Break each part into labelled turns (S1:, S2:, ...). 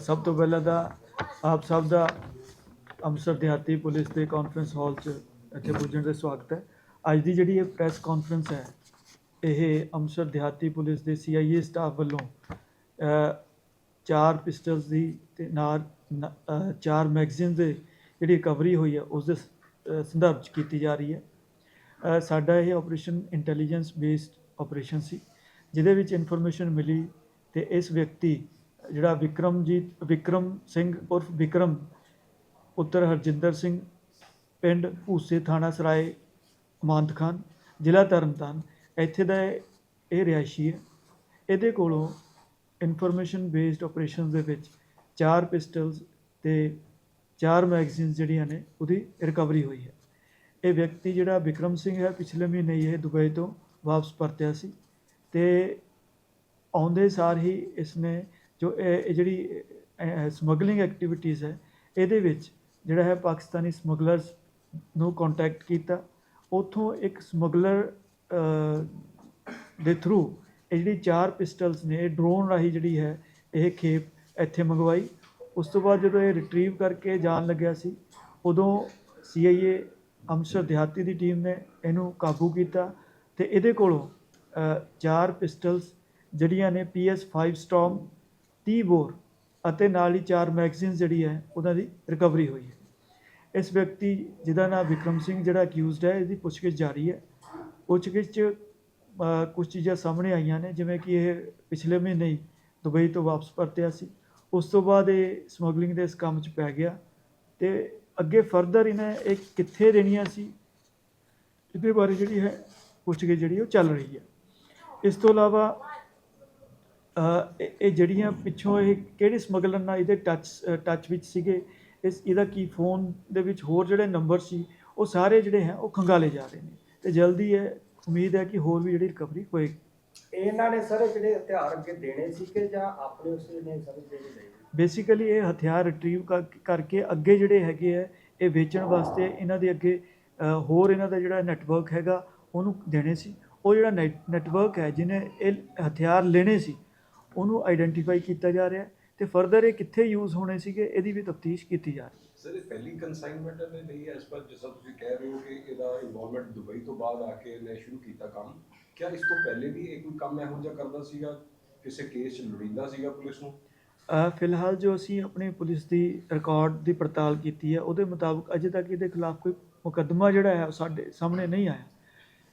S1: ਸਭ ਤੋਂ ਪਹਿਲਾਂ ਤਾਂ ਆਪ ਸਭ ਦਾ ਅੰਮ੍ਰਿਤਸਰ ਦਿਹਾਤੀ ਪੁਲਿਸ ਦੇ ਕਾਨਫਰੰਸ ਹਾਲ 'ਚ ਇੱਥੇ ਪੁੱਜਣ ਦਾ ਸਵਾਗਤ ਹੈ। ਅੱਜ ਦੀ ਜਿਹੜੀ ਇਹ ਪ੍ਰੈਸ ਕਾਨਫਰੰਸ ਹੈ, ਇਹ ਅੰਮ੍ਰਿਤਸਰ ਦਿਹਾਤੀ ਪੁਲਿਸ ਦੇ ਸੀਆਈਏ ਸਟਾਫ ਵੱਲੋਂ ਚਾਰ ਪਿਸਟਲਸ ਦੀ ਤੇ ਨਾਲ ਚਾਰ ਮੈਗਜ਼ੀਨ ਦੇ ਜਿਹੜੀ ਰਿਕਵਰੀ ਹੋਈ ਹੈ, ਉਸ ਦੇ ਸੰਦਰਭ 'ਚ ਕੀਤੀ ਜਾ ਰਹੀ ਹੈ। ਸਾਡਾ ਇਹ ਆਪਰੇਸ਼ਨ ਇੰਟੈਲੀਜੈਂਸ ਬੇਸਡ ਆਪਰੇਸ਼ਨ ਸੀ, ਜਿਹਦੇ ਵਿੱਚ ਇਨਫੋਰਮੇਸ਼ਨ ਮਿਲੀ ਤੇ ਇਸ ਵਿਅਕਤੀ ਜਿਹੜਾ ਵਿਕਰਮਜੀਤ ਵਿਕਰਮ ਸਿੰਘ ਉਰਫ ਵਿਕਰਮ, ਪੁੱਤਰ ਹਰਜਿੰਦਰ ਸਿੰਘ, ਪਿੰਡ ਭੂਸੇ ਥਾਣਾ ਸਰਾਏ, ਮਾਨਤ ਖਾਨ, ਜ਼ਿਲ੍ਹਾ ਤਰਨਤਾਰਨ, ਇੱਥੇ ਦਾ ਇਹ ਰਿਹਾਇਸ਼ੀ ਹੈ। ਇਹਦੇ ਕੋਲੋਂ ਇਨਫੋਰਮੇਸ਼ਨ ਬੇਸਡ ਆਪਰੇਸ਼ਨਸ ਦੇ ਵਿੱਚ ਚਾਰ ਪਿਸਟਲਸ ਤੇ ਚਾਰ ਮੈਗਜ਼ੀਨਸ ਜਿਹੜੀਆਂ ਨੇ, ਉਹਦੀ ਰਿਕਵਰੀ ਹੋਈ ਹੈ। ਇਹ ਵਿਅਕਤੀ ਜਿਹੜਾ ਵਿਕਰਮ ਸਿੰਘ ਹੈ, ਪਿਛਲੇ ਮਹੀਨੇ ਇਹ ਦੁਬਈ ਤੋਂ ਵਾਪਸ ਪਰਤਿਆ ਸੀ ਤੇ ਆਉਂਦੇ ਸਾਰ ਹੀ ਇਸਨੇ ਜੋ ਇਹ ਜਿਹੜੀ ਸਮਗਲਿੰਗ ਐਕਟੀਵਿਟੀਜ਼ ਹੈ, ਇਹਦੇ ਵਿੱਚ ਜਿਹੜਾ ਹੈ ਪਾਕਿਸਤਾਨੀ ਸਮਗਲਰਸ ਨੂੰ ਕੰਟੈਕਟ ਕੀਤਾ। ਉਥੋਂ ਇੱਕ ਸਮਗਲਰ ਦੇ ਥਰੂ ਇਹ ਜਿਹੜੀ ਚਾਰ ਪਿਸਟਲਸ ਨੇ, ਇਹ ਡਰੋਨ ਰਾਹੀਂ ਜਿਹੜੀ ਹੈ ਇਹ ਖੇਪ ਇੱਥੇ ਮੰਗਵਾਈ। ਉਸ ਤੋਂ ਬਾਅਦ ਜਦੋਂ ਇਹ ਰਿਟਰੀਵ ਕਰਕੇ ਜਾਣ ਲੱਗਿਆ ਸੀ, ਉਦੋਂ ਸੀਆਈਏ ਅੰਮ੍ਰਿਤਸਰ ਦਿਹਾਤੀ ਦੀ ਟੀਮ ਨੇ ਇਹਨੂੰ ਕਾਬੂ ਕੀਤਾ ਤੇ ਇਹਦੇ ਕੋਲੋਂ ਚਾਰ ਪਿਸਟਲਸ ਜਿਹੜੀਆਂ ਨੇ PS5 ਸਟਾਰਮ 30 ਬੋਰ ਅਤੇ ਨਾਲ ਹੀ ਚਾਰ ਮੈਗਜ਼ੀਨ ਜਿਹੜੀ ਹੈ ਉਹਨਾਂ ਦੀ ਰਿਕਵਰੀ ਹੋਈ ਹੈ। ਇਸ ਵਿਅਕਤੀ ਜਿਹਦਾ ਨਾਮ ਵਿਕਰਮ ਸਿੰਘ ਜਿਹੜਾ ਅਕਿਊਜ਼ਡ ਹੈ ਇਹਦੀ ਪੁੱਛਗਿੱਛ ਜਾਰੀ ਹੈ। ਪੁੱਛਗਿੱਛ 'ਚ ਅ, ਕੁਝ ਚੀਜ਼ਾਂ ਸਾਹਮਣੇ ਆਈਆਂ ਨੇ ਜਿਵੇਂ ਕਿ ਇਹ ਪਿਛਲੇ ਮਹੀਨੇ ਹੀ ਦੁਬਈ ਤੋਂ ਵਾਪਸ ਪਰਤਿਆ ਸੀ। ਉਸ ਤੋਂ ਬਾਅਦ ਇਹ ਸਮਗਲਿੰਗ ਦੇ ਇਸ ਕੰਮ 'ਚ ਪੈ ਗਿਆ ਤੇ ਅੱਗੇ ਫਰਦਰ ਇਹਨੇ ਇਹ ਕਿੱਥੇ ਦੇਣੀਆਂ ਸੀ ਇਹਦੇ ਬਾਰੇ ਜਿਹੜੀ ਹੈ ਪੁੱਛਗਿੱਛ ਜਿਹੜੀ ਉਹ ਚੱਲ ਰਹੀ ਹੈ। ਇਸ ਤੋਂ ਇਲਾਵਾ ਇਹ ਇਹ ਜਿਹੜੀਆਂ ਪਿੱਛੋਂ ਇਹ ਕਿਹੜੇ ਸਮਗਲਰ ਨਾਲ ਇਹਦੇ ਟੱਚ ਟੱਚ ਵਿੱਚ ਸੀਗੇ ਇਸ ਇਹਦਾ ਕੀ ਫੋਨ ਦੇ ਵਿੱਚ ਹੋਰ ਜਿਹੜੇ ਨੰਬਰ ਸੀ ਉਹ ਸਾਰੇ ਜਿਹੜੇ ਹੈ ਉਹ ਖੰਗਾਲੇ ਜਾ ਰਹੇ ਨੇ। ਤੇ ਜਲਦੀ ਹੈ ਉਮੀਦ ਹੈ ਕਿ ਹੋਰ ਵੀ ਜਿਹੜੀ ਰਿਕਵਰੀ ਹੋਏਗੀ।
S2: ਇਹਨਾਂ ਨੇ ਸਾਰੇ ਜਿਹੜੇ ਹਥਿਆਰ ਅੱਗੇ ਦੇਣੇ ਸੀ ਕਿ ਜਾਂ ਆਪਣੇ ਉਸੇ ਨੇ ਸਾਰੇ ਜਿਹੜੇ ਲਏ
S1: ਬੇਸਿਕਲੀ ਇਹ ਹਥਿਆਰ ਰਿਟਰੀਵ ਕਰਕੇ ਅੱਗੇ ਜਿਹੜੇ ਹੈਗੇ ਆ ਇਹ ਵੇਚਣ ਵਾਸਤੇ ਇਹਨਾਂ ਦੇ ਅੱਗੇ ਹੋਰ ਇਹਨਾਂ ਦਾ ਜਿਹੜਾ ਨੈਟਵਰਕ ਹੈਗਾ ਉਹਨੂੰ ਦੇਣੇ ਸੀ। ਉਹ ਜਿਹੜਾ ਨੈਟਵਰਕ ਹੈ ਜਿਹਨੇ ਇਹ ਹਥਿਆਰ ਲੈਣੇ ਸੀ ਉਹਨੂੰ ਆਈਡੈਂਟੀਫਾਈ ਕੀਤਾ ਜਾ ਰਿਹਾ ਤੇ ਫਰਦਰ ਇਹ ਕਿੱਥੇ ਯੂਜ਼ ਹੋਣੇ ਸੀਗੇ ਇਹਦੀ ਵੀ ਤਫਤੀਸ਼ ਕੀਤੀ ਜਾ ਰਹੀ ਹੈ।
S3: ਸਰ ਇਹ ਪਹਿਲੀ ਕਨਸਾਈਨਮੈਂਟ ਨੇ ਲਈ ਐਸ ਪਰ ਜਿਸ ਤਰ੍ਹਾਂ ਤੁਸੀਂ ਕਹਿ ਰਹੇ ਹੋ ਕਿ ਇਹਦਾ ਇਨਵੋਲਵਮੈਂਟ ਦੁਬਈ ਤੋਂ ਬਾਅਦ ਆ ਕੇ ਇਹਨੇ ਸ਼ੁਰੂ ਕੀਤਾ ਕੰਮ। ਕਿਆ ਇਸ ਤੋਂ ਪਹਿਲੇ ਵੀ ਇਹ ਕੋਈ ਕੰਮ ਇਹੋ ਜਿਹਾ ਕਰਦਾ ਸੀਗਾ ਕਿਸੇ ਕੇਸ 'ਚ ਲੋੜੀਂਦਾ ਸੀਗਾ ਪੁਲਿਸ ਨੂੰ?
S1: ਫਿਲਹਾਲ ਜੋ ਅਸੀਂ ਆਪਣੀ ਪੁਲਿਸ ਦੀ ਰਿਕਾਰਡ ਦੀ ਪੜਤਾਲ ਕੀਤੀ ਹੈ ਉਹਦੇ ਮੁਤਾਬਕ ਅਜੇ ਤੱਕ ਇਹਦੇ ਖਿਲਾਫ ਕੋਈ ਮੁਕੱਦਮਾ ਜਿਹੜਾ ਹੈ ਉਹ ਸਾਡੇ ਸਾਹਮਣੇ ਨਹੀਂ ਆਇਆ।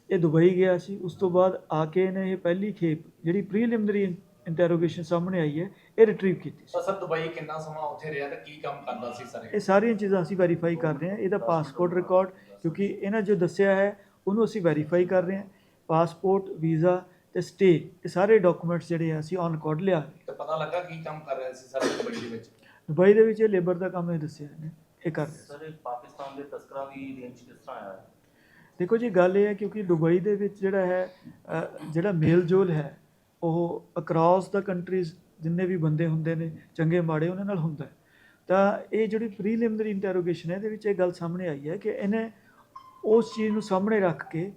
S1: ਇਹ ਦੁਬਈ ਗਿਆ ਸੀ ਉਸ ਤੋਂ ਬਾਅਦ ਆ ਕੇ ਇਹਨੇ ਇਹ ਪਹਿਲੀ ਖੇਪ ਜਿਹੜੀ ਪ੍ਰੀਲਿਮਿਨਰੀ ਇੰਟਰੋਗੇਸ਼ਨ ਸਾਹਮਣੇ ਆਈ ਹੈ ਇਹ ਰਿਟਰੀਵ ਕੀਤੀ ਸੀ।
S4: ਸਰ ਦੁਬਈ ਕਿੰਨਾ ਸਮਾਂ ਉੱਥੇ ਰਿਹਾ ਤੇ ਕੀ ਕੰਮ ਕਰਦਾ ਸੀ ਸਰ
S1: ਇਹ? ਸਾਰੀਆਂ ਚੀਜ਼ਾਂ ਅਸੀਂ ਵੈਰੀਫਾਈ ਕਰ ਰਹੇ ਹਾਂ ਇਹਦਾ ਪਾਸਪੋਰਟ ਰਿਕਾਰਡ ਕਿਉਂਕਿ ਇਹਨਾਂ ਜੋ ਦੱਸਿਆ ਹੈ ਉਹਨੂੰ ਅਸੀਂ ਵੈਰੀਫਾਈ ਕਰ ਰਹੇ ਹਾਂ। ਪਾਸਪੋਰਟ ਵੀਜ਼ਾ ਤੇ ਸਟੇ ਇਹ ਸਾਰੇ ਡਾਕੂਮੈਂਟਸ ਜਿਹੜੇ ਆ ਅਸੀਂ ਔਨ ਰਿਕਾਰਡ ਲਿਆ।
S4: ਤੇ ਪਤਾ ਲੱਗਾ ਕੀ ਕੰਮ ਕਰ ਰਿਹਾ ਸੀ ਸਰ ਦੁਬਈ ਦੇ ਵਿੱਚ?
S1: ਦੁਬਈ ਦੇ ਵਿੱਚ ਇਹ ਲੇਬਰ ਦਾ ਕੰਮ ਇਹ ਦੱਸਿਆ ਨੇ ਇਹ ਕਰ ਰਹੇ
S5: ਸਰ ਪਾਕਿਸਤਾਨ ਦੇ ਤਸਕਰਾਂ ਦੀ ਰੇਂਜ ਕਿਸ ਤਰ੍ਹਾਂ ਆਇਆ?
S1: ਦੇਖੋ ਜੀ ਗੱਲ ਇਹ ਹੈ ਕਿਉਂਕਿ ਦੁਬਈ ਦੇ ਵਿੱਚ ਜਿਹੜਾ ਹੈ ਅ, ਜਿਹੜਾ ਮੇਲ ਜੋਲ ਹੈ ਉਹ ਅਕ੍ਰੋਸ ਦਾ ਕੰਟਰੀਜ਼ ਜਿੰਨੇ ਵੀ ਬੰਦੇ ਹੁੰਦੇ ਨੇ, ਚੰਗੇ ਮਾੜੇ, ਉਹਨਾਂ ਨਾਲ ਹੁੰਦਾ ਹੈ। ਤਾਂ ਇਹ ਜਿਹੜੀ ਪ੍ਰੀਲਿਮਿਨਰੀ ਇੰਟਰੋਗੇਸ਼ਨ ਹੈ, ਇਹਦੇ ਵਿੱਚ ਇਹ ਗੱਲ ਸਾਹਮਣੇ ਆਈ ਹੈ ਕਿ ਇਹਨੇ ਉਸ ਚੀਜ਼ ਨੂੰ ਸਾਹਮਣੇ ਰੱਖ ਕੇ